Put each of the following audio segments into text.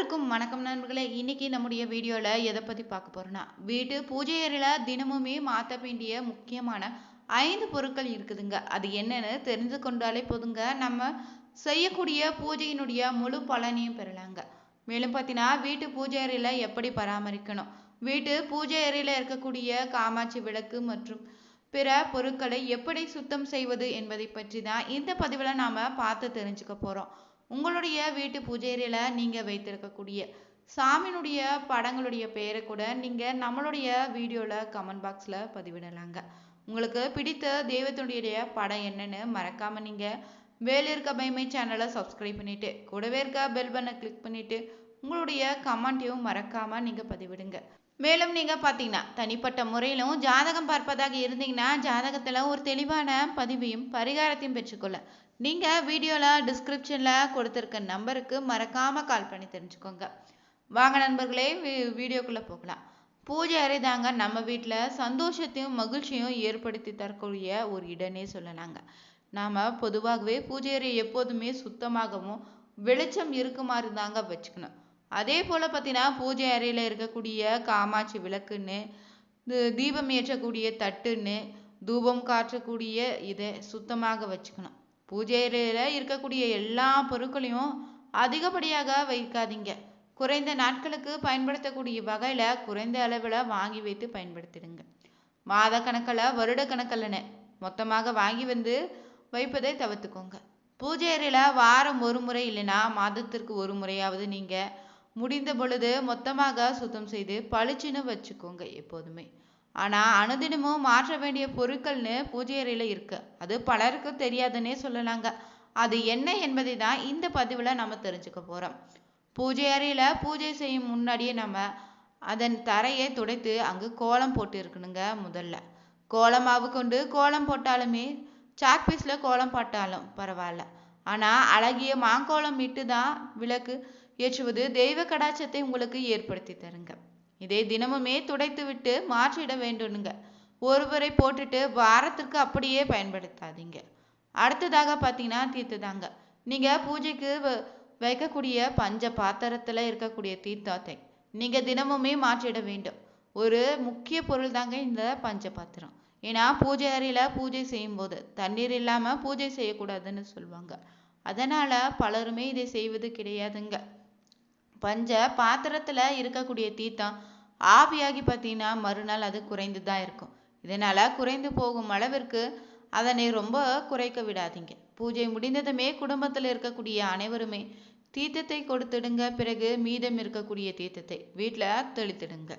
அனைவருக்கும் வணக்கம் நண்பர்களே. இன்னைக்கு நம்முடைய வீடியோவில் எதை பற்றி பார்க்க போறோம்னா வீட்டு பூஜை அறையில் தினமுமே மாற்ற வேண்டிய முக்கியமான ஐந்து பொருட்கள் இருக்குதுங்க. அது என்னன்னு தெரிந்து கொண்டாலே போதுங்க. நம்ம செய்யக்கூடிய பூஜையினுடைய முழு பலனையும் பெறலாங்க. மேலும் பார்த்தீங்கன்னா வீட்டு பூஜை அறையில் எப்படி பராமரிக்கணும்? வீட்டு பூஜை அறையில் இருக்கக்கூடிய காமாட்சி விளக்கு மற்றும் பிற பொருட்களை எப்படி சுத்தம் செய்வது என்பதை பற்றி தான் இந்த பதிவில் நாம் பார்த்து தெரிஞ்சுக்க போகிறோம் உங்களுடைய வீட்டு பூஜை நீங்கள் வைத்திருக்கக்கூடிய சாமியினுடைய படங்களுடைய பெயரை கூட நீங்கள் நம்மளுடைய வீடியோவில் கமெண்ட் பாக்ஸில் பதிவிடலாங்க. உங்களுக்கு பிடித்த தெய்வத்தினுடைய படம் என்னன்னு மறக்காமல் நீங்கள் வேலை இருக்க பயமை சேனலை சப்ஸ்கிரைப் பண்ணிவிட்டு கூடவே இருக்க பெல் பண்ணை கிளிக் பண்ணிவிட்டு உங்களுடைய கமெண்ட்டையும் மறக்காமல் நீங்கள் பதிவிடுங்க. மேலும் நீங்கள் பார்த்தீங்கன்னா தனிப்பட்ட முறையிலும் ஜாதகம் பார்ப்பதாக இருந்தீங்கன்னா ஜாதகத்தில் ஒரு தெளிவான பதிவையும் பரிகாரத்தையும் பெற்றுக்கொள்ள நீங்கள் வீடியோவில் டிஸ்கிரிப்ஷனில் கொடுத்துருக்க நம்பருக்கு மறக்காமல் கால் பண்ணி தெரிஞ்சுக்கோங்க. வாங்க நண்பர்களே வீ- வீடியோக்குள்ளே போகலாம். பூஜை அறை தாங்க நம்ம வீட்டில் சந்தோஷத்தையும் மகிழ்ச்சியும் ஏற்படுத்தி தரக்கூடிய ஒரு இடனே சொல்லலாங்க. நாம் பொதுவாகவே பூஜை அறை எப்போதுமே சுத்தமாகவும் வெளிச்சம் இருக்குமாறு தாங்க வச்சுக்கணும். அதே போல் பார்த்தீங்கன்னா பூஜை அறையில் இருக்கக்கூடிய காமாட்சி விளக்குன்னு தீபம் ஏற்றக்கூடிய தட்டுன்னு தூபம் காற்றக்கூடிய இதை சுத்தமாக வச்சுக்கணும். பூஜை இருக்கக்கூடிய எல்லா பொருட்களையும் அதிகப்படியாக வைக்காதீங்க. குறைந்த நாட்களுக்கு பயன்படுத்தக்கூடிய வகையில் குறைந்த அளவில் வாங்கி வைத்து பயன்படுத்திடுங்க. மாத கணக்கில் வருட கணக்கில்னு மொத்தமாக வாங்கி வந்து வைப்பதை தவிர்த்துக்கோங்க. பூஜை அறையில் வாரம் ஒரு முறை இல்லைன்னா மாதத்திற்கு ஒரு முறையாவது நீங்கள் முடிந்த பொழுது மொத்தமாக சுத்தம் செய்து பளிச்சுன்னு வச்சுக்கோங்க எப்போதுமே. ஆனால் அனுதினமும் மாற்ற வேண்டிய பொருட்கள்னு பூஜை அறையில் இருக்குது அது பலருக்கும் தெரியாதுன்னே சொல்லலாங்க. அது என்ன என்பதை தான் இந்த பதிவில் நம்ம தெரிஞ்சுக்க போகிறோம் பூஜை அறையில் பூஜை செய்யும் முன்னாடியே நம்ம அதன் தரையை துடைத்து அங்கு கோலம் போட்டு இருக்கணுங்க முதல்ல. கோலம் மாவு கொண்டு கோலம் போட்டாலுமே சாக் பீஸில் கோலம் போட்டாலும் பரவாயில்ல. ஆனால் அழகிய மாங்கோலம் இட்டு தான் விளக்கு ஏற்றுவது தெய்வ கடாச்சத்தை உங்களுக்கு ஏற்படுத்தி தருங்க. இதை தினமுமே துடைத்து விட்டு மாற்றிட வேண்டும்னுங்க. ஒருவரை போட்டுட்டு வாரத்திற்கு அப்படியே பயன்படுத்தாதீங்க. அடுத்ததாக பார்த்தீங்கன்னா தீர்த்ததாங்க. நீங்கள் பூஜைக்கு வ- வைக்கக்கூடிய பஞ்ச பாத்திரத்தில் இருக்கக்கூடிய தீர்த்தத்தை நீங்கள் தினமுமே மாற்றிட வேண்டும். ஒரு முக்கிய பொருள் தாங்க இந்த பஞ்ச பாத்திரம். ஏன்னா பூஜை அறையில் பூஜை செய்யும்போது தண்ணீர் இல்லாமல் பூஜை செய்யக்கூடாதுன்னு சொல்லுவாங்க. அதனால் பலருமே இதை செய்வது கிடையாதுங்க. பஞ்ச பாத்திரத்தில் இருக்கக்கூடிய தீர்த்தம் ஆவியாகி பார்த்தீங்கன்னா மறுநாள் அது குறைந்து தான் இருக்கும். இதனால் குறைந்து போகும் அளவிற்கு அதனை ரொம்ப குறைக்க விடாதீங்க. பூஜை முடிந்ததுமே குடும்பத்தில் இருக்கக்கூடிய அனைவருமே தீர்த்தத்தை கொடுத்துடுங்க. பிறகு மீதம் இருக்கக்கூடிய தீர்த்தத்தை வீட்டில் தெளித்திடுங்க.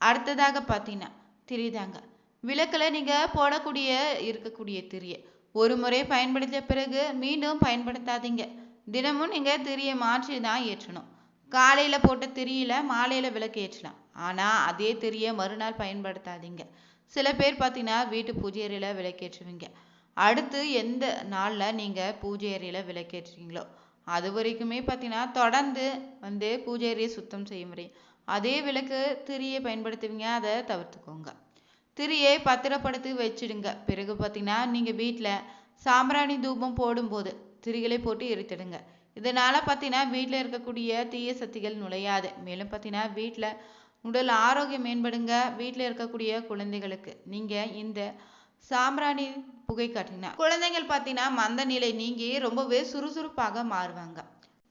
அடுத்ததாக பார்த்தீங்கன்னா திரிதாங்க. விளக்கில் நீங்கள் போடக்கூடிய இருக்கக்கூடிய திரியை ஒரு முறை பயன்படுத்த பிறகு மீண்டும் பயன்படுத்தாதீங்க. தினமும் நீங்கள் திரியை மாற்றி தான் ஏற்றணும். காலையில் போட்ட திரியில மாலையில் விளக்கு ஏற்றலாம். ஆனால் அதே திரியை மறுநாள் பயன்படுத்தாதீங்க. சில பேர் பார்த்தீங்கன்னா வீட்டு பூஜை அறையில் விளக்கேற்றுவீங்க அடுத்து எந்த நாளில் நீங்கள் பூஜை அறையில் விளக்கேற்றுறீங்களோ அது வரைக்குமே பார்த்தீங்கன்னா தொடர்ந்து வந்து பூஜை அறையை சுத்தம் செய்ய முடியும் அதே விளக்கு திரியை பயன்படுத்துவீங்க அதை தவிர்த்துக்கோங்க. திரியை பத்திரப்படுத்தி வச்சிடுங்க. பிறகு பார்த்தீங்கன்னா நீங்கள் வீட்டில் சாம்பிராணி தூபம் போடும்போது திரிகளை போட்டு எரித்திடுங்க. இதனால் பார்த்தீங்கன்னா வீட்டில் இருக்கக்கூடிய தீய சக்திகள் நுழையாது. மேலும் பார்த்தீங்கன்னா வீட்டில் உடல் ஆரோக்கியம் மேம்படுங்க. வீட்டில் இருக்கக்கூடிய குழந்தைகளுக்கு. நீங்கள் இந்த சாம்பிராணி புகை காட்டினா குழந்தைகள் பார்த்தீங்கன்னா மந்த நிலை நீங்கி ரொம்பவே சுறுசுறுப்பாக மாறுவாங்க.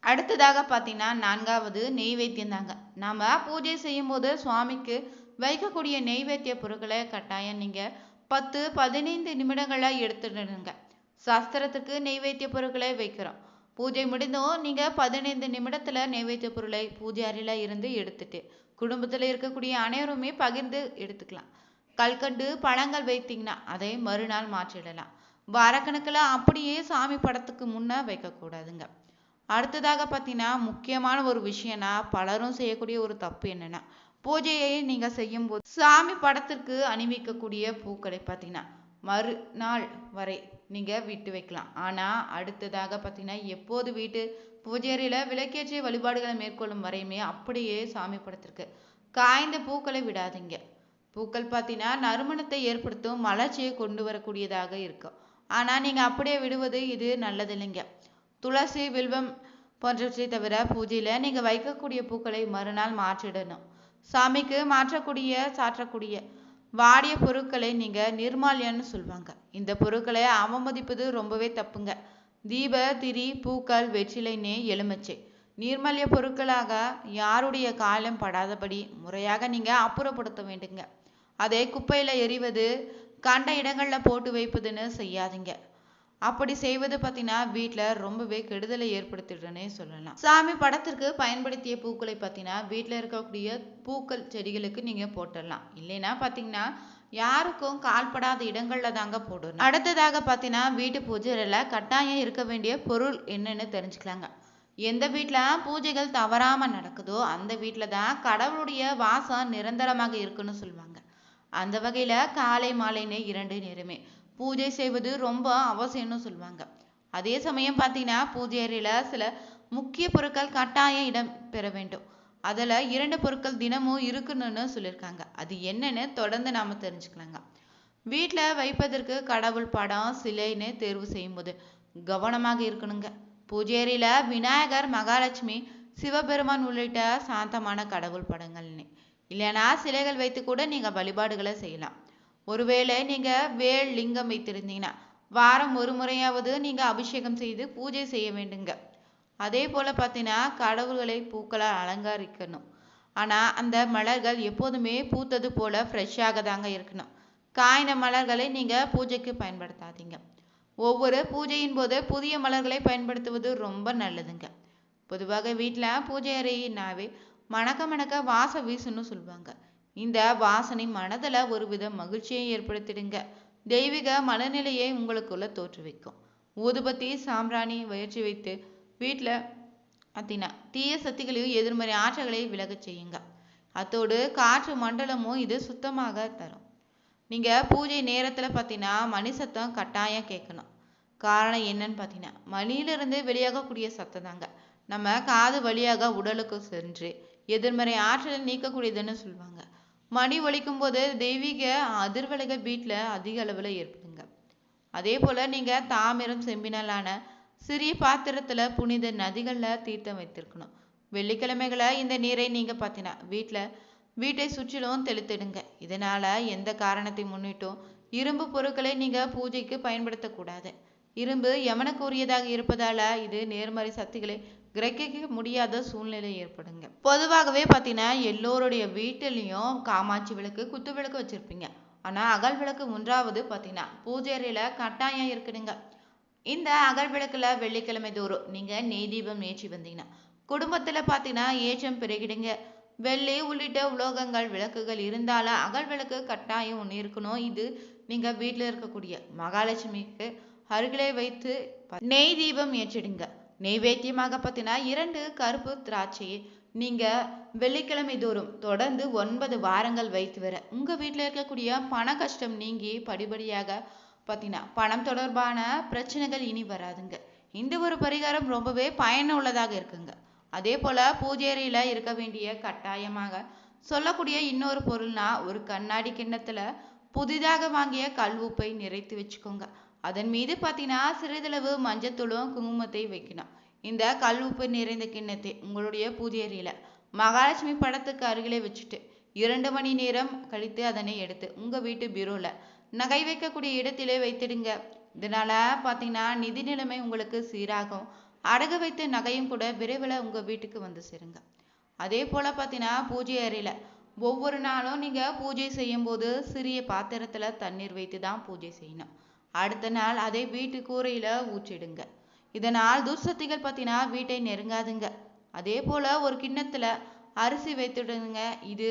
அடுத்ததாக பார்த்தீங்கன்னா நான்காவது நெய்வேத்தியம் தாங்க. நாம் பூஜை செய்யும்போது சுவாமிக்கு வைக்கக்கூடிய நெய்வேத்திய பொருட்களை கட்டாயம் நீங்கள் பத்து பதினைந்து நிமிடங்களை எடுத்துடுங்க. சாஸ்திரத்துக்கு நெய்வேத்திய பொருட்களை வைக்கிறோம். பூஜை முடிந்தும் நீங்கள் பதினைந்து நிமிடத்தில் நெய்வேத்திய பொருளை பூஜை அறையில் இருந்து எடுத்துட்டு குடும்பத்தில் இருக்கக்கூடிய அனைவருமே பகிர்ந்து எடுத்துக்கலாம். கல்கண்டு பழங்கள் வைத்தீங்கன்னா அதை மறுநாள் மாற்றிடலாம். வாரக்கணக்கில் அப்படியே சாமி படத்துக்கு முன்னே வைக்கக்கூடாதுங்க. அடுத்ததாக பார்த்தீங்கன்னா முக்கியமான ஒரு விஷயம்னா பலரும் செய்யக்கூடிய ஒரு தப்பு என்னென்னா பூஜையை நீங்கள் செய்யும்போது சாமி படத்திற்கு அணிவிக்கக்கூடிய பூக்களை பார்த்தீங்கன்னா மறுநாள் வரை நீங்கள் விட்டு வைக்கலாம். ஆனால் அடுத்ததாக பார்த்தீங்கன்னா எப்போது வீட்டு பூஜை அறையில் விளக்கேற்றிய வழிபாடுகளை மேற்கொள்ளும் வரையுமே அப்படியே சாமி படத்திற்கு காய்ந்த பூக்களை விடாதீங்க. பூக்கள் பார்த்தீங்கன்னா நறுமணத்தை ஏற்படுத்தும் மலர்ச்சியை கொண்டு வரக்கூடியதாக இருக்கும். ஆனால் நீங்கள் அப்படியே விடுவது இது நல்லதில்லைங்க. துளசி வில்வம் போன்றவற்றை தவிர பூஜையில் நீங்கள் வைக்கக்கூடிய பூக்களை மறுநாள் மாற்றிடணும். சாமிக்கு மாற்றக்கூடிய சாற்றக்கூடிய வாடிய பொருட்களை நீங்கள் நிர்மால்யன்னு சொல்லுவாங்க இந்த பொருட்களை அவமதிப்பது ரொம்பவே தப்புங்க. தீப திரி பூக்கள் வெற்றிலைன்னே எலுமிச்சை. நீர்மல்ய பொருட்களாக யாருடைய காலம் படாதபடி முறையாக நீங்கள் அப்புறப்படுத்த வேண்டுங்க. அதே குப்பையில் எறிவது கண்ட இடங்களில் போட்டு வைப்பதுன்னு செய்யாதீங்க. அப்படி செய்வது பார்த்தீங்கன்னா வீட்டில் ரொம்பவே கெடுதலை ஏற்படுத்திடுறனே சொல்லலாம். சாமி படத்திற்கு பயன்படுத்திய பூக்களை பார்த்தீங்கன்னா வீட்டில் இருக்கக்கூடிய பூக்கள் செடிகளுக்கு நீங்கள் போட்டுடலாம் இல்லைன்னா பார்த்தீங்கன்னா யாருக்கும் கால்படாத இடங்கள்ல தாங்க போடணும். அடுத்ததாக பார்த்தீங்கன்னா வீட்டு பூஜைகளில் கட்டாயம் இருக்க வேண்டிய பொருள் என்னன்னு தெரிஞ்சுக்கலாங்க. எந்த வீட்டில் பூஜைகள் தவறாமல் நடக்குதோ அந்த வீட்டில் தான் கடவுளுடைய வாசம் நிரந்தரமாக இருக்குன்னு சொல்லுவாங்க. அந்த வகையில் காலை மாலைன்னு இரண்டு நேரமே. பூஜை செய்வது ரொம்ப அவசியம்னு சொல்லுவாங்க. அதே சமயம் பார்த்தீங்கன்னா பூஜை அறையில் சில முக்கிய பொருட்கள் கட்டாயம் இடம் பெற வேண்டும். அதில் இரண்டு பொருட்கள் தினமும் இருக்கணும்னு சொல்லியிருக்காங்க. அது என்னன்னு தொடர்ந்து நாம் தெரிஞ்சுக்கலாங்க. வீட்டில் வைப்பதற்கு கடவுள் படம் சிலைன்னு தேர்வு செய்யும்போது கவனமாக இருக்கணுங்க. பூஜை அறையில் விநாயகர் மகாலட்சுமி சிவபெருமான் உள்ளிட்ட சாந்தமான கடவுள் படங்கள்னு. இல்லைன்னா சிலைகள் வைத்து கூட நீங்கள் வழிபாடுகளை செய்யலாம். ஒருவேளை நீங்கள் வேல் லிங்கம் வைத்திருந்தீங்கன்னா வாரம் ஒரு முறையாவது நீங்கள் அபிஷேகம் செய்து பூஜை செய்ய வேண்டுங்க. அதே போல் பார்த்தீங்கன்னா கடவுள்களை பூக்களால் அலங்கரிக்கணும். ஆனால் அந்த மலர்கள் எப்போதுமே பூத்தது போல் ஃப்ரெஷ்ஷாக தாங்க இருக்கணும். காய்ந்த மலர்களை நீங்கள் பூஜைக்கு பயன்படுத்தாதீங்க. ஒவ்வொரு பூஜையின் போது புதிய மலர்களை பயன்படுத்துவது ரொம்ப நல்லதுங்க. பொதுவாக வீட்டில் பூஜை அறையினாவே மணக்க மணக்க வாசம் வீசுன்னு சொல்லுவாங்க. இந்த வாசனை மனதில் ஒரு வித மகிழ்ச்சியை ஏற்படுத்திடுங்க. தெய்வீக மனநிலையை உங்களுக்குள்ள தோற்றுவிக்கும். ஊதுபத்தி சாம்பிராணி வயிற்சி வைத்து வீட்டில் அத்தினா தீய சக்திகளையும் எதிர்மறை ஆற்றல்களை விலகச் செய்யுங்க. அத்தோடு காற்று மண்டலமும் இது சுத்தமாக தரும். நீங்கள் பூஜை நேரத்தில் பார்த்தீங்கன்னா மணி சத்தம் கட்டாயம் கேட்கணும். காரணம் என்னன்னு பார்த்தீங்கன்னா மணியிலிருந்து வெளியாகக்கூடிய சத்தம் தாங்க. நம்ம காது வழியாக உடலுக்கு சென்று எதிர்மறை ஆற்றலை நீக்கக்கூடியதுன்னு சொல்லுவாங்க. மணி ஒலிக்கும் போது தெய்வீக அதிர்வலைகள் வீட்டில் அதிக அளவில் ஏற்படுங்க அதே போல் நீங்கள் தாமிரம் செம்பினலான சிறிய பாத்திரத்தில் புனித நதிகளில் தீர்த்தம் வைத்திருக்கணும். வெள்ளிக்கிழமைகளை இந்த நீரை நீங்கள் பார்த்தீங்கன்னா வீட்டில் வீட்டை சுற்றிலும் தெளித்திடுங்க. இதனால் எந்த காரணத்தை முன்னிட்டும் இரும்பு பொருட்களை நீங்கள் பூஜைக்கு பயன்படுத்தக்கூடாது. இரும்பு யமனுக்குரியதாக இருப்பதால் இது நேர்மறை சக்திகளை கிரகிக்க முடியாத சூழ்நிலை ஏற்படுங்க. பொதுவாகவே பார்த்தீங்கன்னா எல்லோருடைய வீட்டிலையும் காமாட்சி விளக்கு குத்து விளக்கு வச்சுருப்பீங்க. ஆனால் அகல் விளக்கு ஒன்றாவது பார்த்தீங்கன்னா பூஜை அறையில் கட்டாயம் இருக்குதுங்க. இந்த அகல் விளக்கில் வெள்ளிக்கிழமை தோறும் நீங்கள் நெய் தீபம் ஏற்றி வந்தீங்கன்னா குடும்பத்தில் பார்த்தீங்கன்னா ஏற்றம் பெருகிடுங்க. வெள்ளி உள்ளிட்ட உலோகங்கள் விளக்குகள் இருந்தாலும் அகல் விளக்கு கட்டாயம் ஒன்று இருக்கணும். இது நீங்கள் வீட்டில் இருக்கக்கூடிய மகாலட்சுமிக்கு அருகிலே வைத்து நெய் தீபம் ஏற்றிடுங்க. நெய்வேத்தியமாக பார்த்தீங்கன்னா இரண்டு கருப்பு திராட்சை நீங்கள் வெள்ளிக்கிழமை தோறும் தொடர்ந்து ஒன்பது வாரங்கள் வைத்து வர. உங்கள் வீட்டில் இருக்கக்கூடிய பண கஷ்டம் நீங்கி படிப்படியாக பார்த்தீங்கன்னா பணம் தொடர்பான பிரச்சனைகள் இனி வராதுங்க. இந்த ஒரு பரிகாரம் ரொம்பவே பயனுள்ளதாக இருக்குங்க. அதே போல் பூஜேரியில் இருக்க வேண்டிய கட்டாயமாக சொல்லக்கூடிய இன்னொரு பொருள்னா ஒரு கண்ணாடி கிண்ணத்தில் புதிதாக வாங்கிய கல் உப்பை நிறைத்து வச்சுக்கோங்க. அதன் மீது பார்த்தீங்கன்னா சிறிதளவு மஞ்சத்தூளும் குங்குமத்தை வைக்கணும் இந்த கல் உப்பு நிறைந்த கிண்ணத்தை உங்களுடைய பூஜை அறையில் மகாலட்சுமி படத்துக்கு அருகிலே வச்சுட்டு இரண்டு மணி நேரம் கழித்து அதனை எடுத்து உங்கள் வீட்டு பீரோவில் நகை வைக்கக்கூடிய இடத்திலே வைத்திடுங்க. இதனால் பார்த்தீங்கன்னா நிதி நிலைமை உங்களுக்கு சீராகும். அடகு வைத்த நகையும் கூட விரைவில் உங்கள் வீட்டுக்கு வந்து சேருங்க. அதே போல் பார்த்தீங்கன்னா பூஜை அறையில் ஒவ்வொரு நாளும் நீங்கள் பூஜை செய்யும்போது சிறிய பாத்திரத்தில் தண்ணீர் வைத்து தான் பூஜை செய்யணும். அடுத்த நாள் அதை வீட்டு கூரையில் ஊற்றிடுங்க. இதனால் துர்சக்திகள் பார்த்தீங்கன்னா வீட்டை நெருங்காதுங்க. அதே போல் ஒரு கிண்ணத்தில் அரிசி வைத்துடுங்க. இது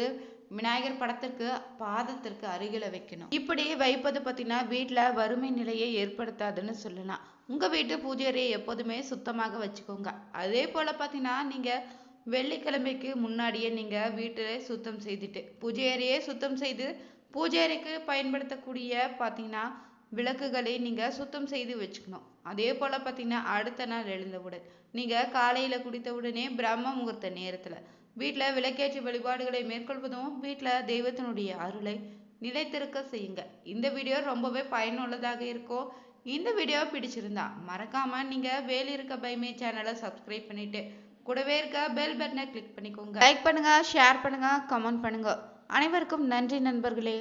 விநாயகர் படத்திற்கு பாதத்திற்கு அருகில வைக்கணும். இப்படி வைப்பது பார்த்தீங்கன்னா வீட்டில் வறுமை நிலையை ஏற்படுத்தாதுன்னு சொல்லலாம். உங்கள் வீட்டு பூஜை அறையை எப்போதுமே சுத்தமாக வச்சுக்கோங்க. அதே போல் பார்த்தீங்கன்னா நீங்கள் வெள்ளிக்கிழமைக்கு முன்னாடியே நீங்கள் வீட்டை சுத்தம் செய்துட்டு பூஜை அறையை சுத்தம் செய்து பூஜை அறைக்கு பயன்படுத்தக்கூடிய பார்த்தீங்கன்னா விளக்குகளை நீங்கள் சுத்தம் செய்து வச்சுக்கணும். அதே போல் பார்த்தீங்கன்னா அடுத்த நாள் எழுந்தவுடன் நீங்கள் காலையில் குடித்த உடனே பிரம்ம முகூர்த்த நேரத்தில். வீட்டில் விளக்கேற்றி வழிபாடுகளை மேற்கொள்வதும் வீட்டில் தெய்வத்தினுடைய அருளை நிலைத்திருக்க செய்யுங்க. இந்த வீடியோ ரொம்பவே பயனுள்ளதாக இருக்கும். இந்த வீடியோ பிடிச்சிருந்தா மறக்காமல் நீங்கள் வேல் இருக்க பைமே சேனலை சப்ஸ்கிரைப் பண்ணிவிட்டு கூடவே இருக்க பெல் பட்டனை கிளிக் பண்ணிக்கோங்க. லைக் பண்ணுங்கள் ஷேர் பண்ணுங்க கமெண்ட் பண்ணுங்கள் அனைவருக்கும் நன்றி நண்பர்களே.